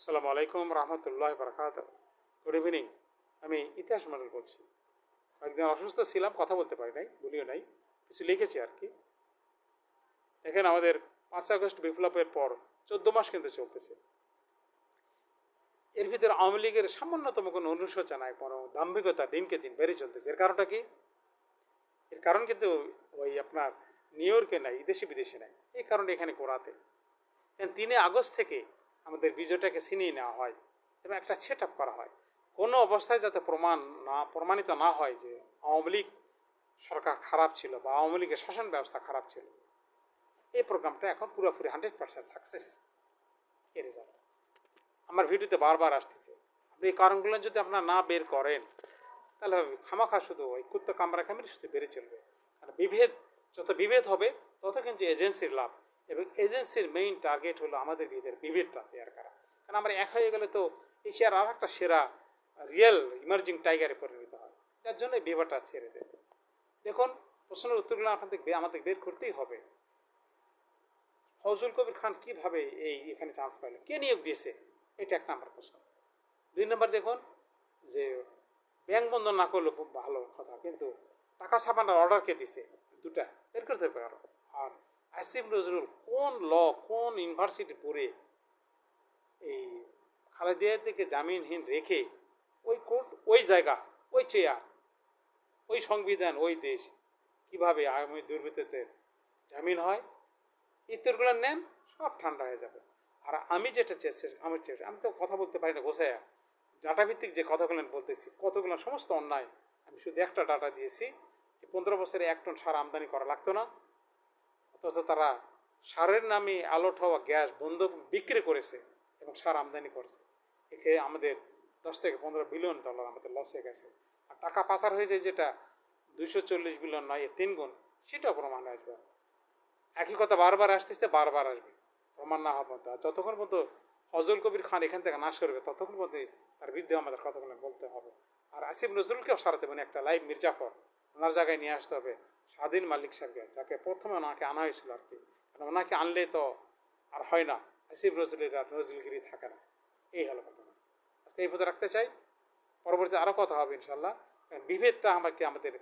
আসসালামু আলাইকুম রহমতুল্লাহ বরকাত গুড ইভিনিং আমি ইতিহাস মডেল বলছি। কয়েকদিন অসুস্থ ছিলাম, কথা বলতে পারি নাই, বলিও নাই, কিছু লিখেছি আর কি। দেখেন, আমাদের পাঁচ আগস্ট বিপ্লবের পর চোদ্দ মাস কিন্তু চলতেছে। এর ভিতরে আওয়ামী লীগের সামান্যতম কোনো অনুশোচনায় কোনো দাম্ভিকতা দিনকে দিন বেড়ে চলতেছে। এর কারণটা কি? এর কারণ কিন্তু ওই আপনার নিউ ইয়র্কে নাই, দেশে বিদেশে নাই। এই কারণে এখানে করাতে তিনে আগস্ট থেকে আমাদের বিজয়টাকে ছিনিয়ে নেওয়া হয় এবং একটা সেট করা হয়। কোনো অবস্থায় যাতে প্রমাণ না, প্রমাণিত না হয় যে আওয়ামী লীগ সরকার খারাপ ছিল বা আওয়ামী লীগের শাসন ব্যবস্থা খারাপ ছিল, এই প্রোগ্রামটা এখন পুরোপুরি হান্ড্রেড পার্সেন্ট সাকসেস এই রেজাল্ট আমার ভিডিওতে বারবার আসতেছে, আপনি এই কারণগুলো যদি আপনার না বের করেন, তাহলে খামাখা শুধু ওই কুত্ত কামড়া কামড়ি শুধু বেড়ে চলবে। কারণ বিভেদ, যত বিভেদ হবে, তত কিন্তু এজেন্সির লাভ। এবং এজেন্সির মেইন টার্গেট হলো আমাদের বিভেদের বিভেদটা তৈরি করা। কারণ আমরা এক হয়ে গেলে তো এশিয়ার আর একটা সেরা রিয়েল ইমার্জিং টাইগারে পরিণত হয়। যার জন্য বিবাহটা ছেড়ে দেবে। দেখুন, প্রশ্নের উত্তরগুলো আপনাদের আমাদের বের করতেই হবে। ফজল কবির খান কীভাবে এই এখানে চান্স পাইলেন কে নিয়োগ দিয়েছে? এটা এক নাম্বার প্রশ্ন। দুই নম্বর দেখুন, যে ব্যাংক বন্ধ না করলে খুব ভালো কথা, কিন্তু টাকা ছাপানোর অর্ডার কে দিছে? দুটা। বের করতে পারো। আর আসিফ নজরুল কোন ল কোন ইউনিভার্সিটি পড়ে এই খালেদিয়া থেকে জামিনহীন রেখে ওই কোর্ট, ওই জায়গা, ওই চেয়ার ওই সংবিধান, ওই দেশ কীভাবে আগামী দুর্বৃত্তদের জামিন হয়? ইত্তরগুলো নেন সব ঠান্ডা হয়ে যাবে। আর আমি যেটা চেয়েছি, আমি চেয়েছি, আমি তো কথা বলতে পারি না গোসাইয়া ডাটা ভিত্তিক যে কথাগুলো বলতেছি, কতগুলো সমস্ত অন্যায়, আমি শুধু একটা ডাটা দিয়েছি যে পনেরো বছরে এক টন সার আমদানি করা লাগতো না। অথচ তারা সারের নামে আলোট হওয়া গ্যাস বন্ধ বিক্রি করেছে এবং সার আমদানি করেছে। একে আমাদের দশ থেকে পনেরো বিলিয়ন ডলার আমাদের লস হয়ে গেছে। আর টাকা পাচার হয়েছে যেটা দুইশো চল্লিশ বিলিয়ন নয় তিন গুণ, সেটাও প্রমাণ আসবে। একই কথা বারবার আসতেছে, বারবার আসবে। প্রমাণ না হওয়া পর্যন্ত আর যতক্ষণ পর্যন্ত ফজল কবির খান এখান থেকে নাশ করবে, ততক্ষণ পর্যন্ত তার বিরুদ্ধে আমাদের কথাগুলো বলতে হবে। আর আসিফ নজরুলকেও সারাতে মানে একটা লাইভ মির্জাফর। ওনার জায়গায় নিয়ে আসতে হবে। স্বাধীন মালিক সাহেবকে, যাকে প্রথমে ওনাকে আনা হয়েছিল আর কি। কারণ ওনাকে আনলে তো আর হয় না। আসিফ নজরুলের আর নজরুলগিরি থাকে না। এই হলো ঘটনা। আজকে এই পথে রাখতে চাই। পরবর্তী আরও কথা হবে ইনশাল্লাহ বিভেদটা আমাকে আমাদের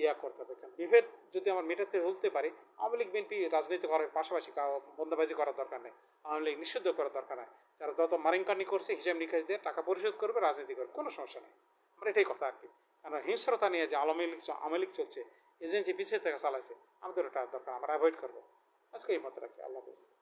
ইয়া করতে হবে বিভেদ যদি আমার মেটাতে বলতে পারি, আওয়ামী লীগ, বিএনপি রাজনীতি করার পাশাপাশি বন্দাবাজি করার দরকার নেই। আওয়ামী লীগ নিষিদ্ধ করার দরকার নেই। যারা যত মারিংকানি করছে, হিসাব নিকাশ দিয়ে টাকা পরিশোধ করবে, রাজনীতি করবে, কোনো সমস্যা নেই। আমার এটাই কথা আর কি। কারণ হিংস্রতা নিয়ে যে আওয়ামী লীগ আওয়ামী লীগ চলছে, এজেন্সি পিছিয়ে থেকে চালাইছে, আমাদের ওটা দরকার, আমরা অ্যাভয়েড করব। আজকে এই মতো রাখি, আল্লাহ হাফিজ।